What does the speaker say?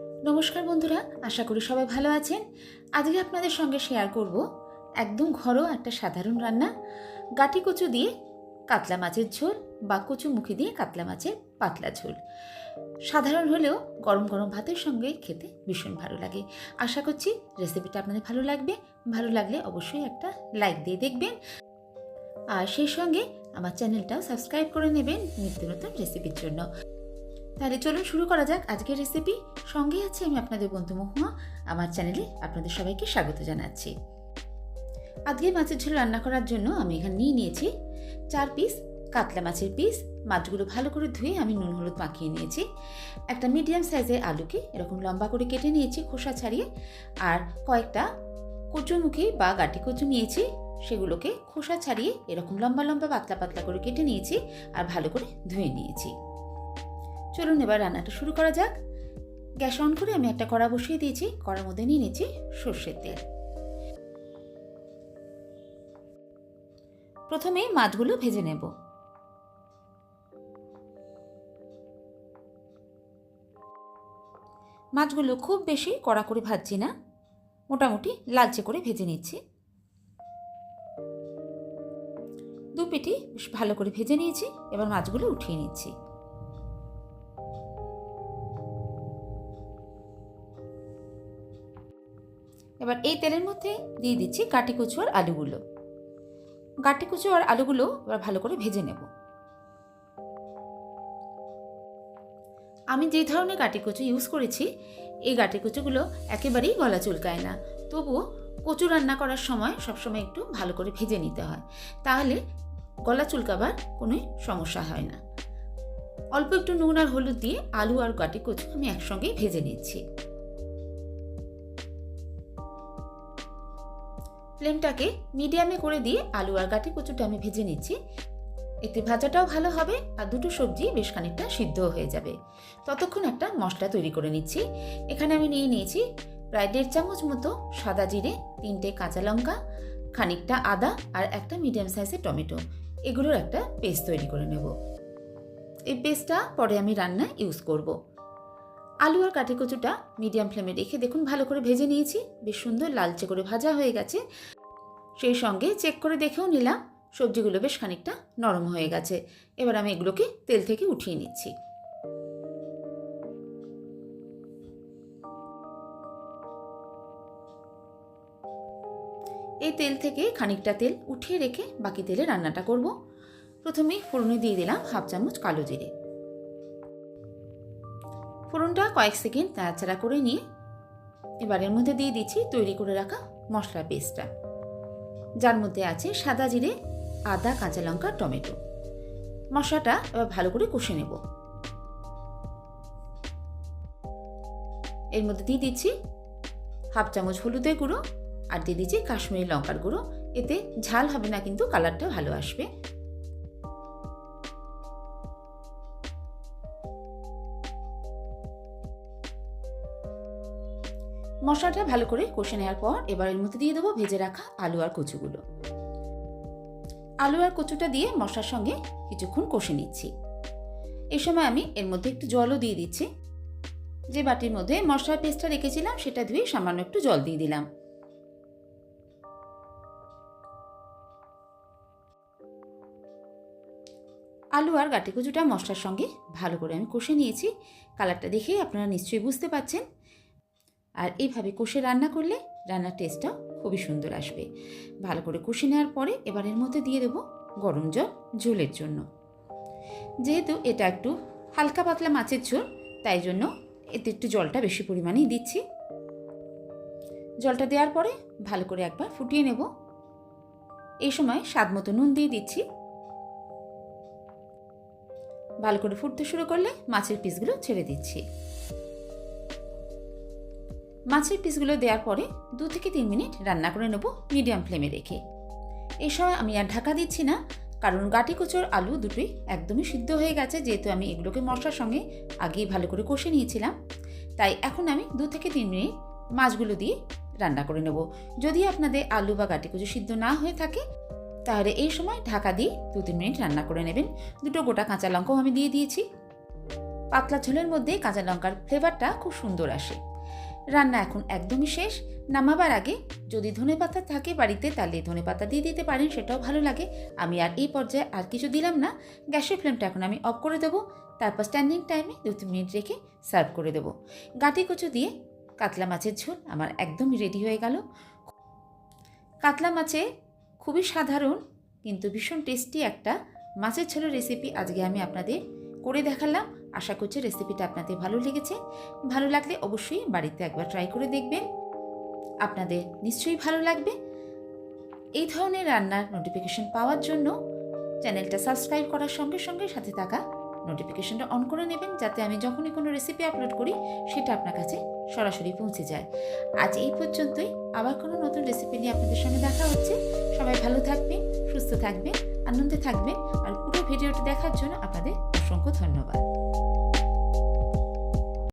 নমস্কার বন্ধুরা, আশা করি সবাই ভালো আছেন। আজকে আপনাদের সঙ্গে শেয়ার করব একদম ঘরোয়া একটা সাধারণ রান্না। গাটি কচু দিয়ে কাতলা মাছের ঝোল বা কচু মুখি দিয়ে কাতলা মাছের পাতলা ঝোল। সাধারণ হলেও গরম গরম ভাতের সঙ্গে খেতে ভীষণ ভালো লাগে। আশা করছি রেসিপিটা আপনাদের ভালো লাগবে। ভালো লাগলে অবশ্যই একটা লাইক দিয়ে দেখবেন। আর সেই সঙ্গে আমার চ্যানেলটাও সাবস্ক্রাইব করে নেবেন নিত্য নতুন রেসিপির জন্য। তাহলে চলুন শুরু করা যাক আজকের রেসিপি সঙ্গে আছে আমি আপনাদের বন্ধু মহুয়া। আমার চ্যানেলে আপনাদের সবাইকে স্বাগত জানাচ্ছি। আজকে মাছের ঝোল রান্না করার জন্য আমি এখানে নিয়ে নিয়েছি চার পিস কাতলা মাছের পিস মাছগুলো ভালো করে ধুয়ে আমি নুন, হলুদ মাখিয়ে নিয়েছি। একটা মিডিয়াম সাইজের আলুকে এরকম লম্বা করে কেটে নিয়েছি খোসা ছাড়িয়ে। আর কয়েকটা কচুমুখী বা গাটি কচু নিয়েছি। সেগুলোকে খোসা ছাড়িয়ে এরকম লম্বা লম্বা পাতলা পাতলা করে কেটে নিয়েছি। আর ভালো করে ধুয়ে নিয়েছি। চলুন এবার রান্নাটা শুরু করা যাক। গ্যাস অন করে আমি একটা কড়া বসিয়ে দিয়েছি, কড়ার মধ্যে নিয়ে নিয়েছি সর্ষের তেল। প্রথমে মাছগুলো ভেজে নেব। মাছগুলো খুব বেশি কড়া করে ভাজছি না, মোটামুটি লালচে করে ভেজে নিচ্ছি। দু পেটি বেশ ভালো করে ভেজে নিয়েছি, এবার মাছগুলো উঠিয়ে নিচ্ছি। এবার এই তেলের মধ্যে দিয়ে দিচ্ছি কাটি কচু আর আলুগুলো। কাটি কচু আর আলুগুলো এবার ভালো করে ভেজে নেব। আমি যে ধরনের কাটি কচু ইউজ করেছি, এই গাটি কচুগুলো একেবারেই গলা চুলকায় না। তবুও কচু রান্না করার সময় সবসময় একটু ভালো করে ভেজে নিতে হয়। তাহলে গলা চুলকাবার কোনো সমস্যা হয় না। অল্প একটু নুন আর হলুদ দিয়ে আলু আর গাটি কচু আমি একসঙ্গেই ভেজে নিচ্ছি। ফ্লেমটাকে মিডিয়ামে করে দিয়ে আলু আর গাটি কচুটা আমি ভেজে নিচ্ছি। এতে ভাজাটাও ভালো হবে আর দুটো সবজি বেশ খানিকটা সিদ্ধ হয়ে যাবে। ততক্ষণ একটা মশলা তৈরি করে নিচ্ছি। এখানে আমি নিয়ে নিয়েছি প্রায় দেড় চামচ মতো সাদা জিরে, তিনটে কাঁচা লঙ্কা, খানিকটা আদা আর একটা মিডিয়াম সাইজের টমেটো। এগুলোর একটা পেস্ট তৈরি করে নেব। এই পেস্টটা পরে আমি রান্নায় ইউজ করব। আলু আর কাঠি কচুটা মিডিয়াম ফ্লেমে রেখে দেখুন ভালো করে ভেজে নিয়েছি। বেশ সুন্দর লালচে করে ভাজা হয়ে গেছে। সেই সঙ্গে চেক করে দেখেও নিলাম। সবজিগুলো বেশ খানিকটা নরম হয়ে গেছে। এবার আমি এগুলোকে তেল থেকে উঠিয়ে নিচ্ছি। এই তেল থেকে খানিকটা তেল উঠিয়ে রেখে বাকি তেলে রান্নাটা করব। প্রথমে ফোড়নে দিয়ে দিলাম হাফ চামচ কালো জিরে। ফোড়নটা কয়েক সেকেন্ড নাড়াচাড়া করে নিয়ে এবারের মধ্যে দিয়ে দিচ্ছি তৈরি করে রাখা মশলা পেস্টটা যার মধ্যে আছে সাদা জিরে, আদা, কাঁচা লঙ্কা, টমেটো। মশলাটা এবার ভালো করে কষে নেব। এর মধ্যে দিয়ে দিচ্ছি হাফ চামচ হলুদের গুঁড়ো আর দিয়ে দিচ্ছি কাশ্মীরি লঙ্কার গুঁড়ো। এতে ঝাল হবে না কিন্তু কালারটা ভালো আসবে। মশলাটা ভালো করে কষে নেওয়ার পর এবার এর মধ্যে দিয়ে দেবো ভেজে রাখা আলু আর কচুগুলো। আলু আর কচুটা দিয়ে মশলার সঙ্গে কিছুক্ষণ কষে নিচ্ছি। এই সময় আমি এর মধ্যে একটু জলও দিয়ে দিচ্ছি। যে বাটির মধ্যে মশলার পেস্টটা রেখেছিলাম সেটা ধুয়ে সামান্য একটু জল দিয়ে দিলাম। আলু আর গাটি কচুটা মশলার সঙ্গে ভালো করে আমি কষে নিয়েছি। কালারটা দেখেই আপনারা নিশ্চয়ই বুঝতে পারছেন। আর এইভাবে কষে রান্না করলে রান্নার টেস্টটাও খুবই সুন্দর আসবে। ভালো করে কষে নেওয়ার পরে এবার এর মধ্যে দিয়ে দেবো গরম জল ঝোলের জন্য। যেহেতু এটা একটু হালকা পাতলা মাছের ঝোল, তাই জন্য এতে একটু জলটা বেশি পরিমাণেই দিচ্ছি। জলটা দেওয়ার পরে ভালো করে একবার ফুটিয়ে নেব। এই সময় স্বাদ মতো নুন দিয়ে দিচ্ছি। ভালো করে ফুটতে শুরু করলে মাছের পিসগুলো ছেড়ে দিচ্ছি। মাছের পিসগুলো দেওয়ার পরে দু থেকে তিন মিনিট রান্না করে নেব মিডিয়াম ফ্লেমে রেখে। এই সময় আমি আর ঢাকা দিচ্ছি না, কারণ গাটি কুচোর আলু দুটোই একদমই সিদ্ধ হয়ে গেছে, যেহেতু আমি এগুলোকে মশলার সঙ্গে আগেই ভালো করে কষে নিয়েছিলাম। তাই এখন আমি দু থেকে তিন মিনিট মাছগুলো দিয়ে রান্না করে নেব। যদি আপনাদের আলু বা গাটি কুচো সিদ্ধ না হয়ে থাকে, তাহলে এই সময় ঢাকা দিয়ে দু তিন মিনিট রান্না করে নেবেন। দুটো গোটা কাঁচা লঙ্কাও আমি দিয়ে দিয়েছি। পাতলা ঝোলের মধ্যে কাঁচা লঙ্কার ফ্লেভারটা খুব সুন্দর আসে। রান্না এখন একদমই শেষ। নামাবার আগে যদি ধনে পাতা থাকে বাড়িতে, তাহলে ধনে পাতা দিয়ে দিতে পারেন, সেটাও ভালো লাগে। আমি আর এই পর্যায়ে আর কিছু দিলাম না। গ্যাসের ফ্লেমটা এখন আমি অফ করে দেবো। তারপর স্ট্যান্ডিং টাইমে দু তিন মিনিট রেখে সার্ভ করে দেবো। গাঁটি কুচু দিয়ে কাতলা মাছের ঝোল আমার একদমই রেডি হয়ে গেল। কাতলা মাছে খুবই সাধারণ, কিন্তু ভীষণ টেস্টি একটা মাছের ঝোলের রেসিপি আজকে আমি আপনাদের করে দেখালাম। আশা করছি রেসিপিটা আপনাদের ভালো লেগেছে। ভালো লাগলে অবশ্যই বাড়িতে একবার ট্রাই করে দেখবেন। আপনাদের নিশ্চয়ই ভালো লাগবে। এই ধরনের রান্নার নোটিফিকেশন পাওয়ার জন্য চ্যানেলটা সাবস্ক্রাইব করার সঙ্গে সঙ্গে সাথে থাকা নোটিফিকেশনটা অন করে নেবেন, যাতে আমি যখনই কোনো রেসিপি আপলোড করি, সেটা আপনার কাছে সরাসরি পৌঁছে যায়। আজ এই পর্যন্তই। আবার কোনো নতুন রেসিপি নিয়ে আপনাদের সঙ্গে দেখা হচ্ছে। সবাই ভালো থাকবেন, সুস্থ থাকবেন, আনন্দে থাকবেন। আর পুরো ভিডিওটি দেখার জন্য আপনাদের অসংখ্য ধন্যবাদ।